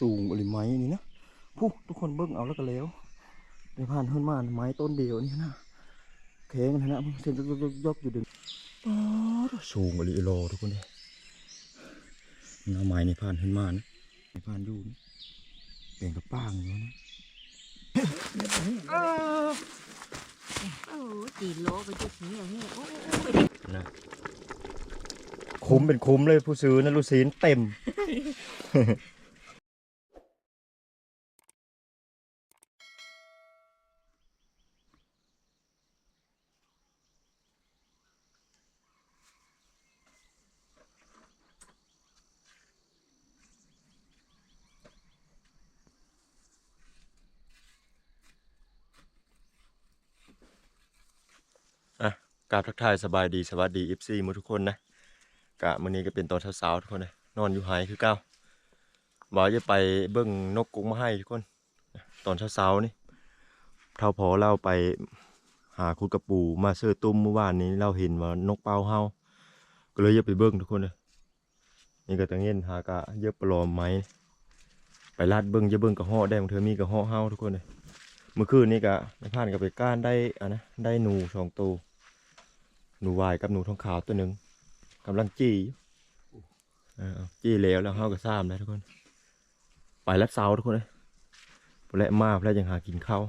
สูงบริไม้นี่นะผู้ทุกคนเบิ่งเอาแล้วก็แล้วในผ่านเฮือนมาไม้ต้นเดียวนี่นะแข็งนะนะเพิ่งเส้นยกๆยกๆอยู่ดึงป๊าดสูงบริโลทุกคนเลยมันเอาไม้ในผ่านเฮือนมานะในผ่านอยู่นี่เป็นกระป้างอยู่นะโอ้ตีโลไปจุดนี้อย่างนี้โอ้ยนะคุ้มเป็นคุ้มเลยผู้ซื้อนะลูกศิลเต็ม อะ กาบทักทายสบายดีสวัสดีเอฟซีหมดทุกคนนะกะมื้อนี้ก็เป็นตอนเช้าๆทุกคนนะนอนอยู่หายคือเก่าบอกจะไปเบิ่งนกกุ้งมาให้ทุกคน ตอนเช้าๆนี่เท่าพอเราไปหาคุดกระปูมาเสื้อตุ้มเมื่อวานนี้เราเห็นว่านกเป้าเฮาก็เลยจะไปเบิ่งทุกคนเลยนี่ก็ตังเงินหากะเยอะปลอมไหมไปลาดเบิ่งจะเบิ่งกระเหาะได้บางเธอมีกระเหาะเฮาทุกคนเลยเมื่อคืนนี้ก็ในผ่านกับไปก้านได้อะนะได้หนูสองตัว หนูวายกับหนูทองขาวตัวหนึ่งกำลังจี้อยู่เออเอาจี้แล้วแล้วเฮาก็ซ้ำแล้วทุกคน ไปลัดเสาทุกคนเลยและมาแล้วยังหากินข้าว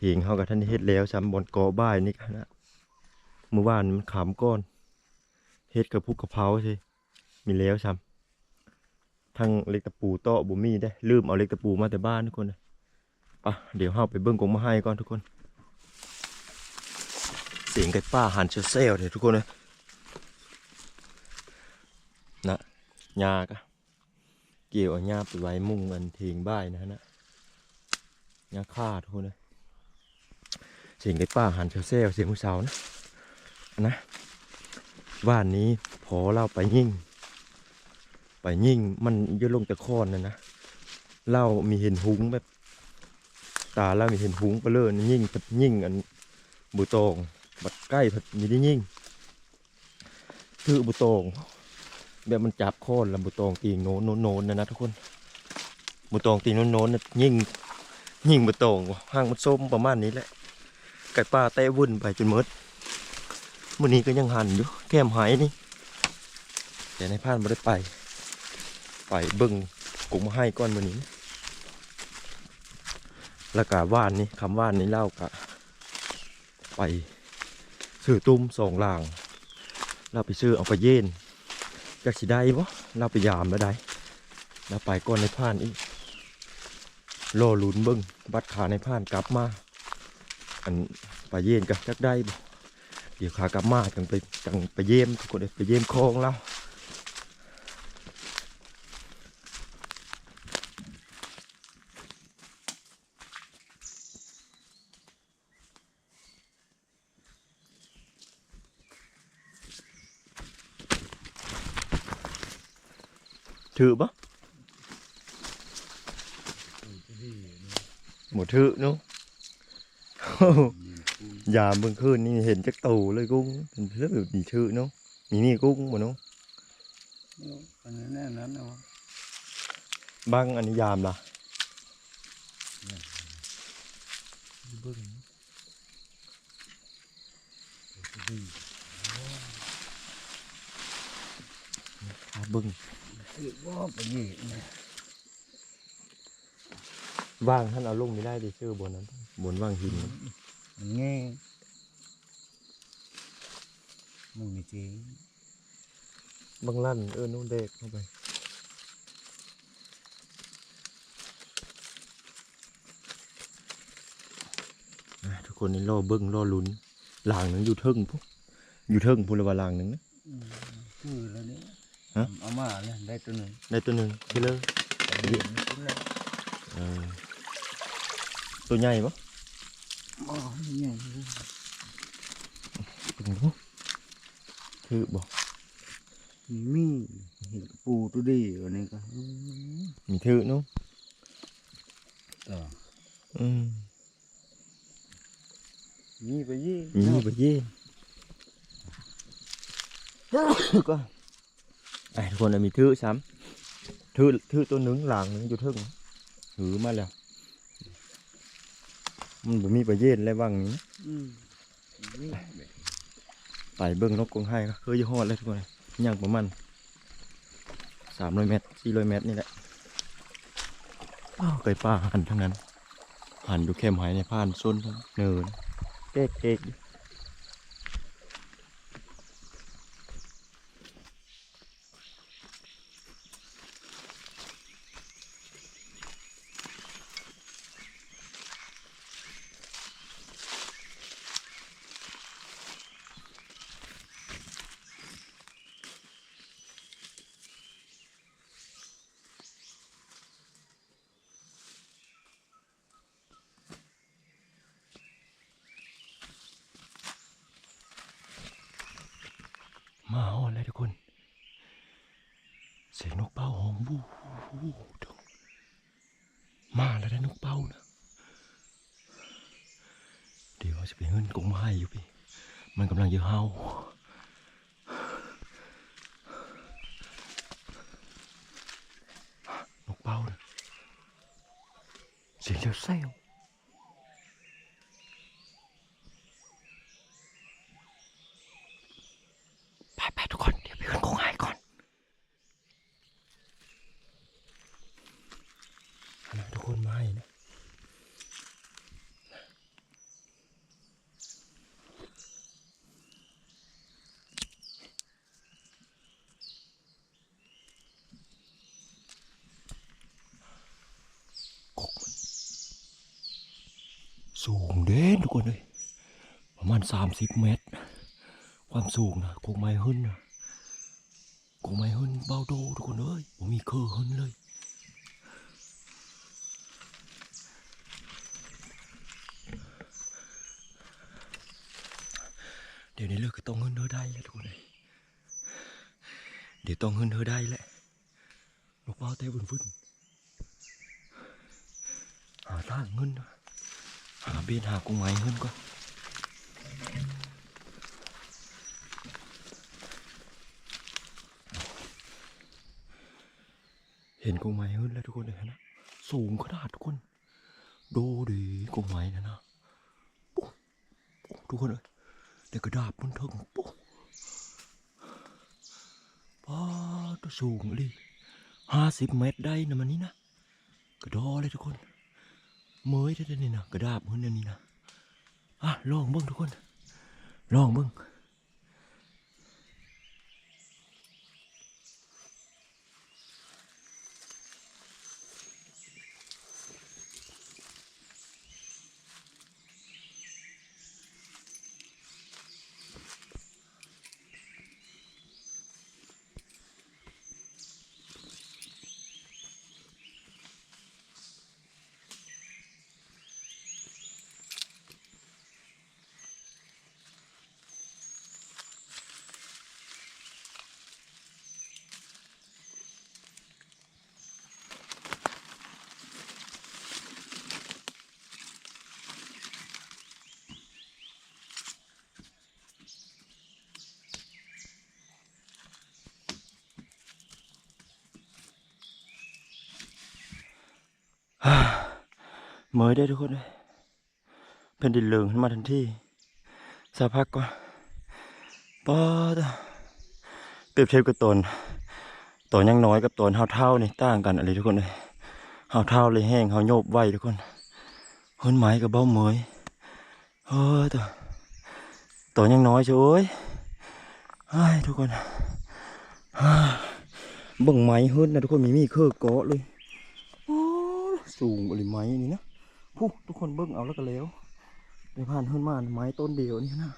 ถิงเฮากับท่านเฮ็ดแล้วซ้ำบนกอบ้ายนี่กันนะเมื่อวานมันขำก้อนเฮ็ดกับพุกกระเพราสิมีแล้วซ้ำทางเล็กตะปูโต๊ะบุมี่ได้ลืมเอาเล็กตะปูมาแต่บ้านทุกคนเลยปะเดี๋ยวเฮาไปเบิ้งกงมาให้ก่อนทุกคน เสียงไก่ป้าหันเชลเซลเลยทุกคนเลยนะยากะเกี่ยวเอาหญ้าไปไว้มุ่งอันทิ้งบ้ายนะนะหญ้าฆ่าทุกคนเลยเสียงไก่ป้าหันเชลเซลเสียงผู้สาวนะนะว่านนี้พอเราไปยิ่ง ไปยิ่งมันยอะลงแต่คอนนะนะเล่ามีเห็นหุ้งแบบตาเล่ามีเห็นหุ้งไปเลยยิ่งยิ่งอันบุตอง บัดใกล้พัดมีได้ยิ่งคือบุตองแบบมันจับคอนล้วบุตองตีงโน้นโน้นนะนะทุกคนบุตองตีงโน้นโน้นนะยิ่งยิ่งบุตองห้างมันส้มประมาณนี้แหละไก่ป้าเตะวุ่นไปจนหมดมื้อนี้ก็ยังหันอยู่แก้มหายนี่แต่ในพานไม่ได้ไป ไปเบิ่งกุ้งมาให้ก้อนมือนี้แล้วก็ว่านนี่คำว่านนี่เล่ากะไป ซื้อตุ้มสองลาง เราไปซื้อเอาไปเย็นจากสิได้บ่เราไปยามแล้วได้เราไปก้อนในผ่านอีกรอลุ้นเบิ้งบัตรขาในผ่านกลับมา อันไปเย็นกับจักได้บ่เดี๋ยวขากลับมาจังไปจังไปเยี่ยมทุกคนไปเยี่ยมคลองเรา ถือปะหมดถือเนาะยามเมื่อคืนนี่เห็นจักตูเลยกุ้งเป็นเรื่องแบบมีชื่อเนาะมีนี่กุ้งหมดเนาะอันนั้แน่นั้นเอาบ้างอันนี้ยามล่ะบึ้ง คือว่าไปยี่นะว่างท่านเอาลงไม่ได้ดิชื่อบนนั้นบนว่างหินมันแง่มึงนี่จริงบางลั่นเออนู่นเด็กเข้าไปอะทุกคนนี่รอเบิ้งรอลุ้นหลางหนึ่งอยู่เทิงปุ๊อยู่เทิงพูดเลยว่าหลางหนึ่งนะคือแล้วนี่ฮะ เอามาเลยได้ตัวหนึ่งในตัวหนึ่งที่เลยแต่เดี๋ยวมันกินแล้วเออตัวใหญ่ปะอ๋อนี่ไงเป็นไงคือบอกมีเห็นกระปูตัวดีวันนี้ก็อืมมีถือเนาะต่ออืมมีไปยี่มีไปยี่ก็ ไอ้ทุกคนน่ะมีถือซ้ำถือถือตัวนึงหลังนึงอยู่ทึ่งหือมาแล้ว มันบ่มีประเยชน์อะไรบ้างนี้อืมนี่ไปเบิ่งนกกงไห้ก็เคยยู่ฮอเลยทุกคนย่างประมาณสามร้อยเมตรสี่ร้อยเมตรนี่แหละอ้าไก่ป่าหันทั้งนั้น หันดูเข้มหายในผ่านส้นเนินเก๊กเก๊กอยู่มาฮอดเลยทุกคน เสียงนกเป้าหองบูดึงมาแล้วได้นกเป้านะ เดี๋ยวจะไปเงินกงไห้อยู่พี่ มันกำลังจะเฮานกเป้านะเสียงเจ้าแซวไปไปทุกคน เดี๋ยวไปเงินกงไม้ก่อนอันนั้นทุกคนมาให้นะ กกมันสูงเด่นทุกคนเลยประมาณ สามสิบเมตร ความสูงนะกกไม้หึ้นนะกกไม้หึ้นเบาโดทุกคนเอ้ยผมมีเครือหึ้นเลยเดี๋ยวนี้เลิกก็ต้องหึ้นเธอได้แล้วทุกคนเลยเดี๋ยวต้องหึ้นเธอได้แหละลูกเป้าเต้บุญฟุ้นหาทางเงินนะหาเบียนหากุ้งไม้เงินก่อน เห็นกุ้งไม้เงินแล้วทุกคนเลยนะสูงขนาดทุกคน ดูดิกุ้งไม้นะนะปุ๊บปุ๊บทุกคนเลยเด็กกระดาบมันถึงปุ๊บป้าตัวสูงเลยห้าสิบเมตรได้นะมันนี่นะกระดอเลยทุกคนเมยได้ได้นี่นะกระดาบมันนี่นะ อะลองเบิ้งทุกคน ลองเบิ้ง เมยได้ทุกคนเลยแผ่นดินเหลืองขึ้นมาทันทีสักพักก่อนป้าดเปรียบเทียบกับตนตนยังน้อยกับตนเฮาเท่านี่ต่างกันอะไรทุกคนเลยเฮาเท่าเลยแห้งเฮาโยบไวทุกคนหุ่นไม้กับเบ้าเมยเฮ้ยตัวตัวยังน้อยช่วยไอ้ยทุกคนบิ่งไม้หุ่นนะทุกคนมีมีเครือเกาะเลย สูงบริไม้นี่นะผู้ทุกคนเบิ่งเอาแล้วก็แล้วไปผ่านขึ้นมานไม้ต้นเดียวนี่นะ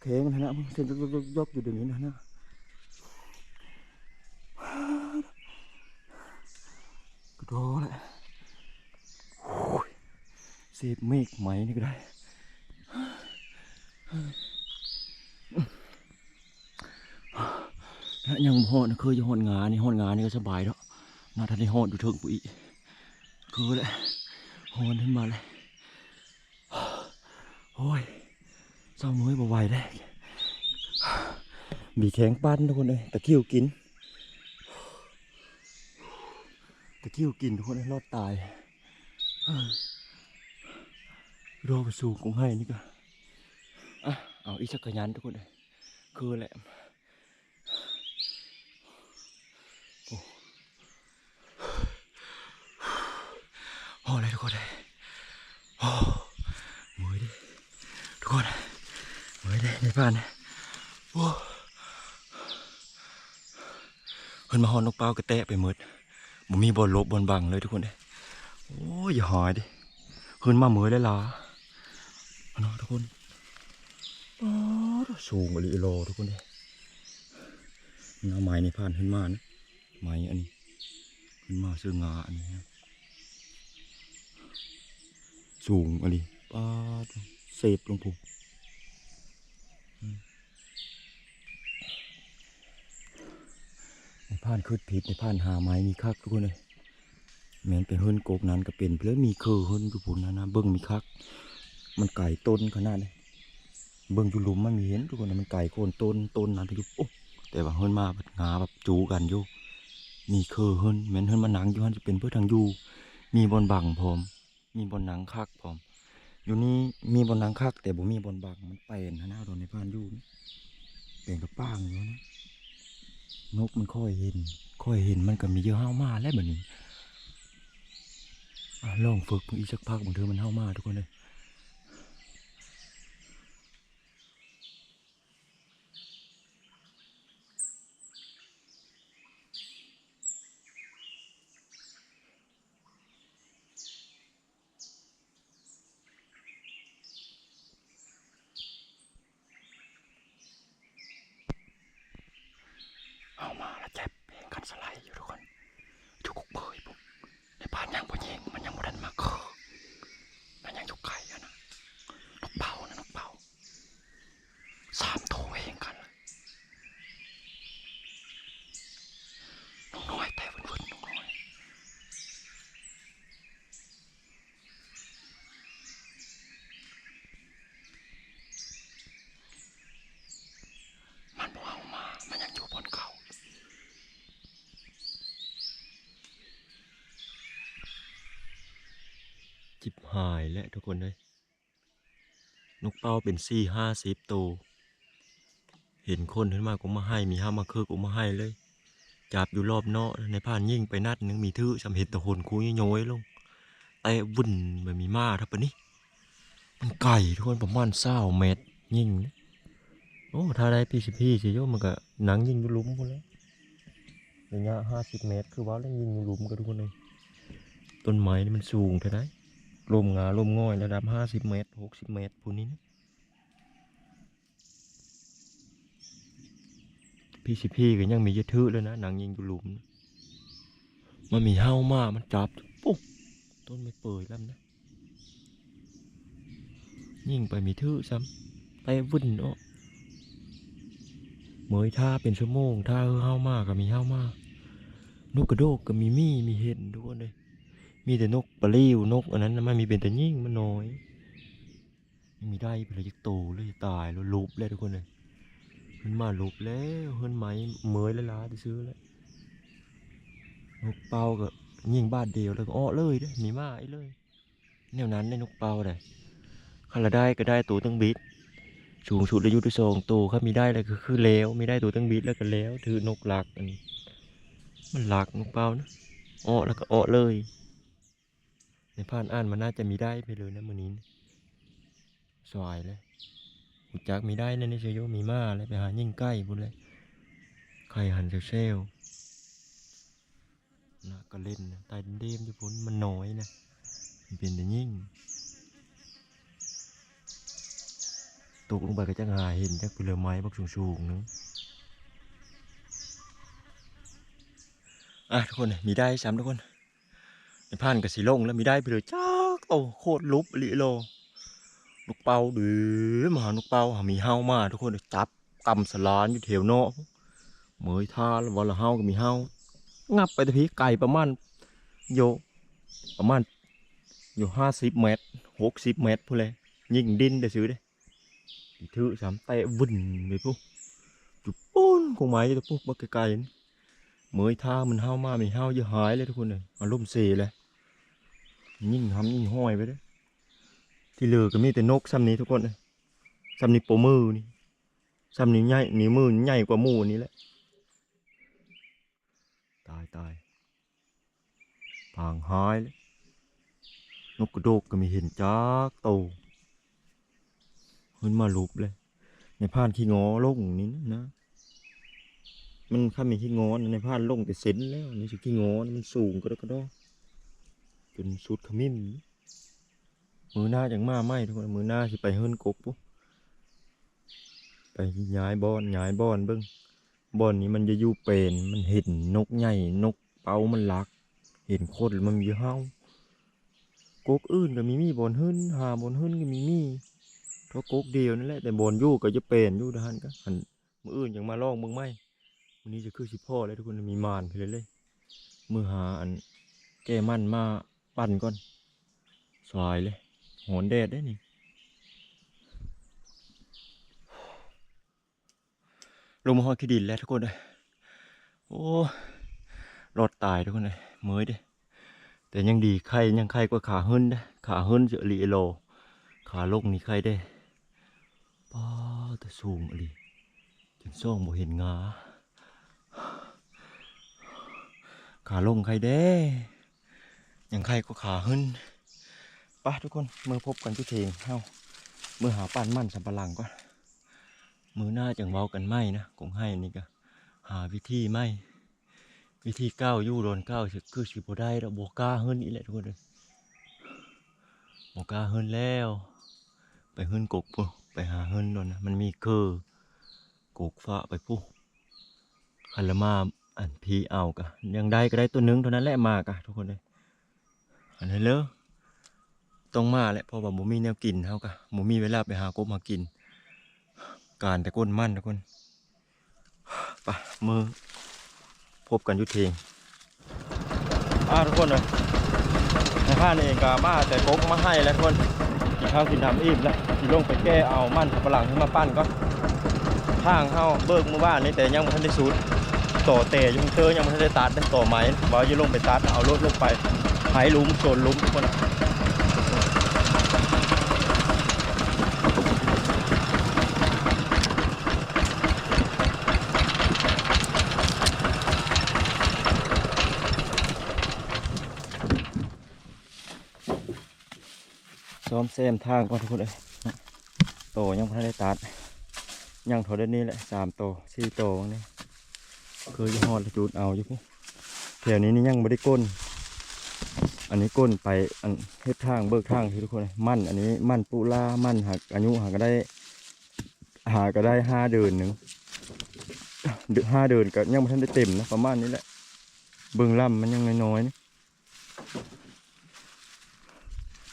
แข็งนะนะเส้นยกยกอยู่ตรงนี้นะนะกระโดดแหละโอ้ยเศษเมฆไหมนี่ก็ได้แล้วยังบ่หอนเคยจะหอดงานนี่หอดงานนี่ก็สบายแล้วน่าทันได้หอนดูเถิงปุ๋ย คือแหละหนขึ้นมาเลยโอ้ยเศร้ามือบ่ไหวได้บีแข็งปั้นทุกคนเลยตะคริวกินตะคริวกินทุกคนรอดตายเรอไปสู่กงให้นี่ก็อะเอาอีกสักกระยันทุกคนเลยคือแหละ โอ้เลยทุกคนเลยโอ้มือดิทุกคนมือดิในบ้านนะโอ้เพิ่นมาหอนนกเป้ากระแตะไปหมดบ่มีบอลลบบอลบังเลยทุกคนเลยโอ้ยอย่าหอยดิเพิ่นมามือได้ล่ะเอนาะทุกคนอ๋อสูงอลิโลทุกคนเลยนี่เอาไม้ในผ่านขึ้นมานะไม้อันนี้ขึ้นมาซื้องาอันนี้นะ สูงอลิป้าเซฟลงพุงในผ่านคืดผิดในผ่านหาไม้มีคักทุกคนเลยแม้นเป็นเฮิรนโกกนั้นก็เป็นเพื่อมีคือเฮิรนอยู่พุ่นนะนะเบิ้งมีคัก มันไก่ต้นขนาดนี้เบิ้งอยู่หลุมมันมีเห็นทุกคนนะมันไก่โคนต้นต้นนั้นไปอยู่โอ้แต่ว่าเฮิรนมาแบบงาแบบจูกันอยู่มีคือเฮิรนแม้นเฮิรนมาหนังอยู่ฮันจะเป็นเพื่อทางอยู่มีบอลบังพร้อม มีบนหนังคักพร้อมอยู่นี่มีบนหนังคัก แต่บ่มีบนบังมันเป็นนะนะโดนในผ่านอยู่นี่เป็นกับป้างอยู่นะนกมันค่อยเห็น ค่อยเห็นมันก็มีเยอะห้ามาแล้วแบบนี้อะลองฝึกอีกสักพักบางเทอมันห้ามาทุกคนเลย เอามาแล้วเจ็บเพลงกันสไลด์อยู่ทุกคนจุกเบยปุ๊บในบ้านยังบ่ยิงมันยังบ่ดันมาคือมันยังอยู่ไกลอะนะนกเป่านะนกเป่าสามตัวเองกันเลยนกน้อยแต่วุ่นๆนกน้อยมันบ่เอามา มันยังอยู่บนเขา จิบ หายและทุกคนเลยนกเป้าเป็นสี่ห้าสิบตัว เห็นคนขึ้นมาก็มาให้มีห้ามาคือก็มาให้เลย จับอยู่รอบนอกในผ่านยิ่งไปนัดนึงมีทื่อสำเห็นตะคนคุยย้อยลงแต่วุ่นแบบมีมาทับปะนี่มันไก่ทุกคนประมาณเศร้าเมตรยิ่งนะโอ้ถ้าได้พี่สิพี่สิโยมมันก็หนังยิงอยู่ลุมหมดแล้วระยะห้าสิบเมตร คือว่าแล้วยิงอยู่ลุมกันทุกคนเลยต้นไม้นี่มันสูงเท่าไหร่ ลมงาลมง่อยระดับห้าสิบเมตรหกสิบเมตรพวกนี้นะพี่สิพี่ก็ยังมียะทื่อเลยนะหนังยิงอยู่หลุมนะมันมีเห้ามามันจับปุ๊บต้นไม่เปื่อยแล้วนะ ยิงไปมีทื่อซ้ำไปวุ่นเนาะเหมยท่าเป็นชั่วโมงท่าเห้ามาก็มีเห้ามานกกระโดกก็มีมี่มีเห็นทุกคนเลย มีแต่นกปลิวนกอันนั้นมันมีเป็นแต่ยิ่งมันน้อยไม่มีได้ไปเลยจะโตเลยตายแล้วลุบเลยทุกคนเลยมันมาลุบแล้วเฮิรนไหมเมยแล้วล้าที่ซื้อแล้วนกเป่าก็ยิงบ้าทเดียวแล้วก็อ้อเลยเด้อมีมาไอ้เลยแนวนั้นในนกเป่าได้คันละได้ก็ได้ตัวตั้งบิดสูงสุดอายุที่สองตัวครับมีได้เลยก็คือแล้วม่ได้ตัวตั้งบิดแล้วก็แล้วถือนกหลักอันมันหลักนกเป่านะอ้อแล้วก็อ้อเลย ในผ่านอ่านมันน่าจะมีได้ไปเลยนะมือนี้สวายเลยหุจักมีได้นะนี่เชยโยมีมาเลยไปหายิ่งใกล้บุญเลยใครหันเซลเซลนะก็เล่นนะตายเดมๆอยู่พุนมันน้อยนะมันเป็นแต่ยิ่งตกลงไปก็จะหาเห็นจากเปลือกไม้บักสูงๆนึงอะทุกคนมีได้ซ้ำทุกคน ในผ่านกับสีลงแล้วมีได้ไปเลยจ้ากโตโคตรลุบลิโลลูกเป่าดื้อมาหาลูกเป่าหามีเฮามา ทุกคนจับกำสลานอยู่แถวเนาะเมยท่าแล้ววันละเฮาก็มีเฮางับไปต่พี่ไก่ประมาณโยประมาณอยู่ห้าสิบเมตรหกสิบเมตรพูดเลยยิงดินได้ซื้อเด้ถือสามเตะวุ่นไปปุ๊บจุดปุ้นคงไม้จะปุ๊บบักไกลๆนี่เมยท่ามันเฮามาม่เฮาเยอะหายเลยทุกคนเลยอารมณ์เสียเลย ยิ่งทำยิ่งห้อยไปเด้อที่เหลือก็มีแต่นกซ้ำนี้ทุกคนเลยซ้ำนี้โปมือนี่ซ้ำนี้ใหญ่นิ้วมือใหญ่กว่าหมูนี้แหละตายตายพางหายเลยนกกระโดกก็ไม่เห็นจักโตขึ้นมาลุบเลย ในพานขี้งอลงนี่นะ มันข้ามีขี้งอในพานลงแต่เส้นแล้วนี่สิขี้งอมันสูงก็ได้ก็ได้ จนสุดขมิ้น มือหน้าจังมาไหมทุกคนมือหน้าสิไปเฮิรนกกปุ๊ไปย้ายบอนย้ายบอนเบิ้งบอนนี้มันจะอยู่เป็นมันเห็นนกใหญ่นกเป้ามันลัก เห็นคนแล้วมันมีเฮากกอื่นก็มีมีบอนหึ้นหาบอนหึ้นก็มีมีเพราะกกเดียวนั่นแหละแต่บอนยู่ก็จะเป็นยู่ด้านก็หันมืออื่นยังมาลองมึงไหมวันนี้จะคือสิพ่อเลยทุกคนมีมานไปเลยเลยมือหาอันแก้มั่นมา ปั่นก่อน สายเลยหอนแดดได้นี่ลงมาหอดขี้ดินแล้วทุกคนเลยโอ้รอดตายทุกคนเลยเมยเด้แต่ยังดีไข่ยังไข่กว่าขาหื้นได้ขาหื้นเจอลีโล ขาลงนี่ไข่ได้ป้าแต่สูงอหลีจนซ่องบ่เห็นงาขาลงใครเด้ยังใครก็ขาหึ้นปะทุกคนเมื่อพบกันที่เทงเฮ้าเมื่อหาปานมั่นสัมปะหลังก่อนมือหน้าจังเว้ากันไม่นะคงให้นี่ก็หาวิธีไม่วิธีก้าวยู่โดนก้าวคือสิบได้ราบก้าหึ้นอีแหละทุกคนเลยบกล้าหึ้นแล้ว ไปหึ้นกกปุ๊ไปหาหึ้นโดนนะมันมีคือกกฟ้าไปปุ๊คันละมาอันพีเอากะยังได้ก็ได้ตัวหนึงเท่านั้นแหละมากะทุกคนเลย อันนั้นเลยต้องมาแหละเพราะว่าหมูมีแนวกินเท่ากะหมูมีเวลาไปหากบมากิน การแต่ก้นมั่นทุกคนไปมือพบกันยุทเทงอ่าทุกคนเลยในข้านเองกามาแต่กบมาให้แล้วทุกคนกินข้าวกินน้ำอิ่มแล้วที่ลงไปแก้เอามั่นสับปะหลังขึ้นมาปั้นก็ทางเข้าเบิกมื่อวานนี้แต่ยังไม่ทันได้สูตรต่อเตะยังเธอยังไม่ทันได้ตัดต่อไม้บ่าวจะลงไปตัดเอารถลงไป หายลุมโซนลุมทุกคนอะซ้อมแซมทางก่อนทุกคนเลยโตยังไม่ทันได้ตัด ยังเท่าเดิมนี้แหละสามโตสี่โตวันนี้เคยหอจูดเอาอยู่พวกแถวนี้นี่ยังไม่ได้ก้น นนี้ก้นไปอันเฮ็ดทางเบิกทางที่ทุกคนมั่นอันนี้มั่นปุล่ามั่นหักอายุหาก็ได้หาก็ได้ห้าเดือนหนึ่งเดือห้าเดือนก็ยังไม่ทันได้เต็มนะประมาณนี้แหละ เบิ่งล่ำมันยังน้อยๆนี่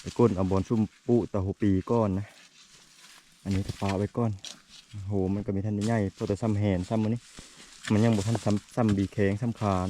ไปก้นเอาบอลซุ่มปุตะหูปีก้อนนะ อันนี้จะปาไว้ก้อนโหมันก็มีทันได้ใหญ่เพราะแต่ซ้ำแหนซ้ำมันนี้มันยังบ่ทันซ้ำซ้ำบีแข็งซ้ำคาน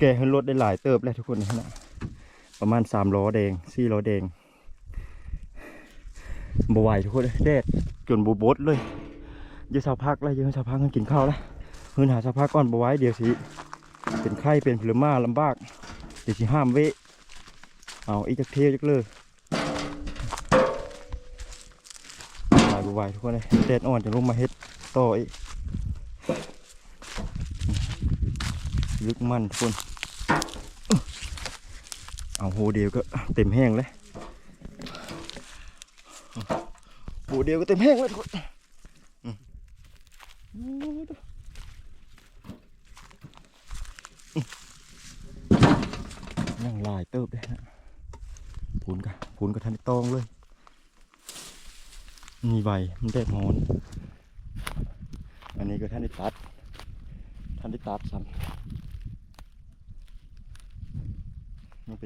แกขึ้นรถ ได้หลายเติบแล้วทุกคนนะประมาณสามล้อแดงสี่ล้อแดงบ่ไหวทุกคนเลยแดดจนบูบดเลยเดี๋ยวพักแล้วเดี๋ยวสักพักกันกินข้าวแล้วเฮืนหาสักพักก่อนบ่ไหวเดี๋ยวสิเป็นไข้เป็นผลมาลำบากเดี๋ยวสิห้ามเวเอาอีกจักเทียวจักเลยไหวบ่ไหวทุกคนเลยแดดอ่อนจะลงมาเฮ็ดต่ออีกลึกมันทุกคนาโหเดียวก็เต็มแห้งเลยโหเดียวก็เต็มแห้งแล้วทุกคนยังลายเติบเลยฮะพูนกะพูนกะทันตองเลย มีใบมันได้หอน อันนี้ก็ท่านได้ตัด ท่านได้ตัดซ้ำ เป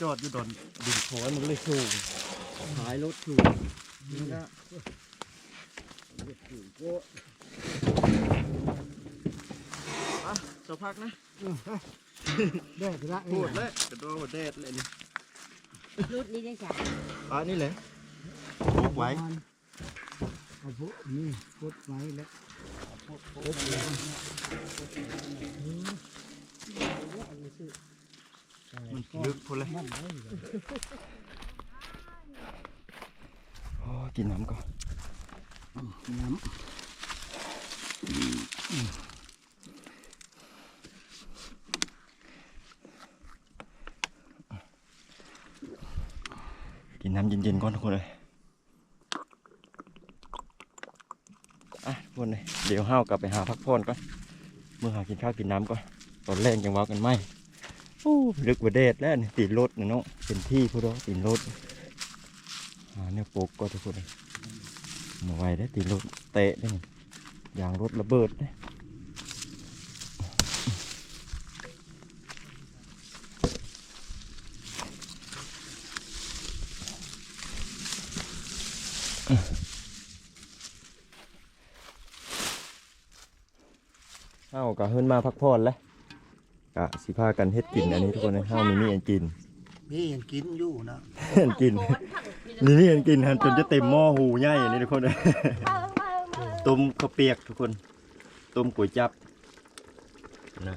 จอดอยู่ดอนดินโขยมันก็เลยสูงหายรถสูงนี่นะอะสักพักนะได้ไปละพูดเลยกระโดดเด็ดเลยนี่รุดนี่ได้จ้ะอ่านี่แหละพูกไว้เอาพวกนี่พดไว้แล้วพดเลยมัน ลึกพูดเลยมันเลยโอ้กินน้ำก่อนน้กินน้ำเย็นๆก่อนทุกคนเลยอะทุกคนเลยเดี๋ยวห้าวกลับไปหาพักผ่อนก่อน เมื่อหากินข้าวกินน้ำก่อน ตอนแรกยังว่ากันไม่ ลึกกว่าเดดแล้วนี่ตีนรถนะเนาะเป็นที่พูดว่าตีนรถหาเนี่ยปลูกก็ทุกคนมาไว้ได้ตีนรถเตะได้นี่ยางรถระเบิดได้เอากะเฮิรนมาพักผ่อนแล้ว กะสิพากันเฮ็ดกินอันนี้ทุกคนเลยห้าวมีมีอันกินำนี่ยังกินอยู่นะอันกินนี่นี่อันกินฮันจนจะเต็มหม้อหูใหญ่อันนี้ทุกคนเลยต้มข้าวเปียกทุกคน ต้มก๋วยจับนะ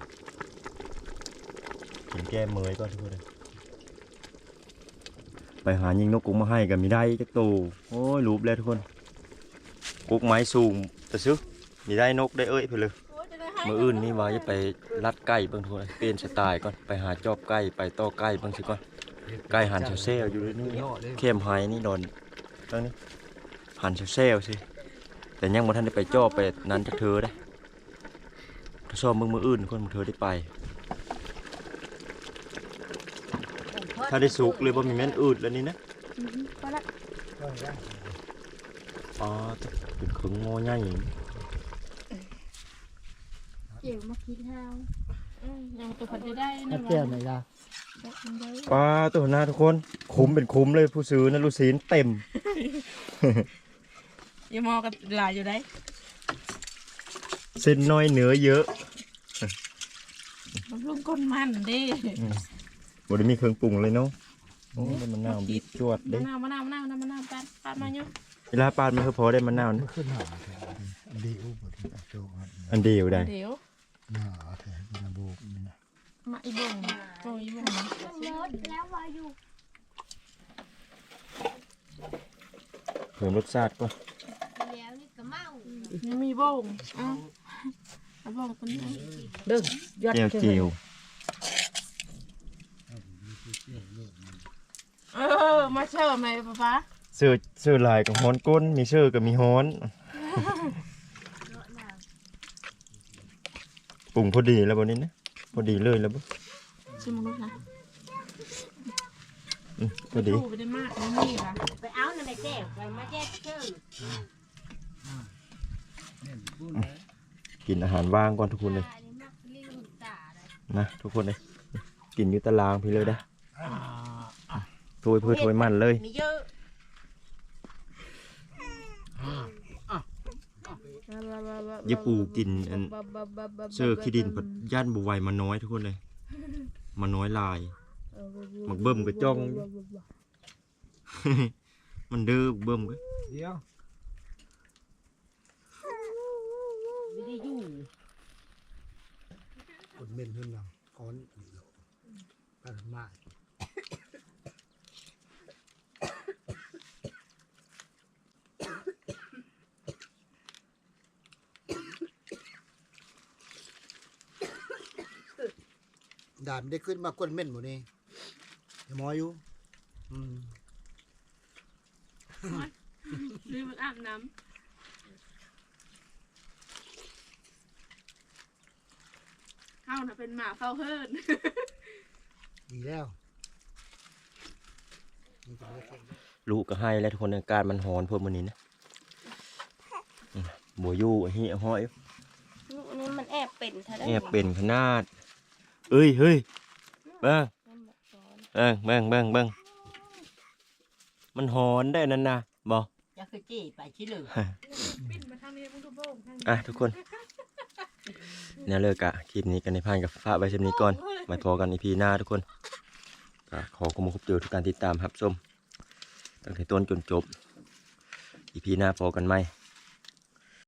กินแก้เมยก็ทุกคนเลยไปหายิงนกกุ้งมาให้กันมีได้จักตูโอ้ยรูปแล้วทุกคนกุ๊กไม้สูงแต่ซึมีได้นกได้เอ้ยไปเลย มืออื่นนี่ว่าจะไปลัดไก่เบางทุกคนเปลี่ยนสไตล์ก่อนไปหาจอบไก่ไปต่อไก่บางสิก่อนไก่หันเชลเซลอยู่ด้วยนี่เข้มไฮนี่โดนตรงนี้หันเชลเซลสิแต่ยังบ่ทันได้ไปจ่อไปนั้นจากเธอได้ถ้าชอบมึงมืออื่นคนมึงเธอได้ไป ถ้าได้สุกเลยบ่มีแม่นอืดแล้วนี่นะอ๋อเป็นขึงงอใหญ่ เกี่ยวมาคิดเฮาอืมยังตัวพันได้ถ้านะแก้วไหนล่ะได้กินได้ปลาตัวหน้าทุกคนคุ้มเป็นคุ้มเลยผู้ซื้อนะลูกศิลเต็มยังมอกับหลายอยู่ได้เส้นน้อยเนื้อเยอะบำรุงก้นมันเด้บ่ได้มีเครื่องปรุงเลยเนาะโอ้ได้มะนาวบีบจวดมะเด้นาวมะนาวมะนาวมะนาวมะนาวปัดปัดมาเนาะเวลาปาดมันก็พอได้มะนาวนะขึ้นหาดีอุบดีโจกันอันเดียวได้เดี๋ยวห น้าแถมระบบนี่นะมาอีบ่งโอ้ยอีบ่งนะเพิ่มรสชาติก่อนยังมีบ่งอ้าวเอาบงคนนี้เดึงยอดแก้วเจียวเออมาเชิญไหมป๊าป๊าเสื้อเสื้อลายกับฮ้อนก้นมีเสื้อกับมีฮ้อนป รุงพอดีแล้วบนนี้นะพอดีเลยแล้วบ่ชิมมึงลูกนะอืมพอดีดูไปได้มากนี่นี่ค่ะไปเอาหน่ะแม่แจ้วไปมาแจ้วเชื่อกินอาหารว่างก่อนทุกคนเลยนะทุกคนเลยกินอยู่ตารางพี่เลยได้ถ้วยเพื่อถ้วยมันเลย มีเยอะ ย่าปูกินอันเสื้อขี้ดินปัดย่านบุไหวมาน้อยทุกคนเลย มาน้อยลายหมักเบิ่มกับจ้องอยู่มันเด้อเบิ่มก็เดี๋ยวไม่ได้อยู่ม่นเพิ่นน่ะก้อนอันเดียวปลามา ด่านได้ขึ้นมากวนเม่นหมดนี่อย่าหมออยู่อืมลืมมันอาบน้ำเข้าน่ะเป็นหมาเฝ้าเฮิร์นดีแล้วนี่ก็ได้แค่นี้ลูกก็ให้แล้วทุกคนอากาศมันร้อนพวกมันนี้นะอืมบัวยู่ไอ้เหี้ยห้อย ลูกนี้มันแอบเป็นถ้าได้แอบเป็นขนาด เอ้ยเฮ้ยเบิ้งมันบอกซ้อนเบิ้งเบิ้งเบิ้งเบิ้งมันหอนได้นั่นนะบอจะคือจี้ไปชิลือปิ่นมาทางนี้มึงดูโบ้งทางนี้อะทุกคนเนี่ยเลิกอะคลิปนี้กันในพานกับฟ้ากไว้เช่นนี้ก่อน มาพอกันอีพีหน้าทุกคนก็ขอขอบคุณเจอทุกการติดตามครับชมตั้งแต่ต้นจนจบอีพีหน้าพอกันไหม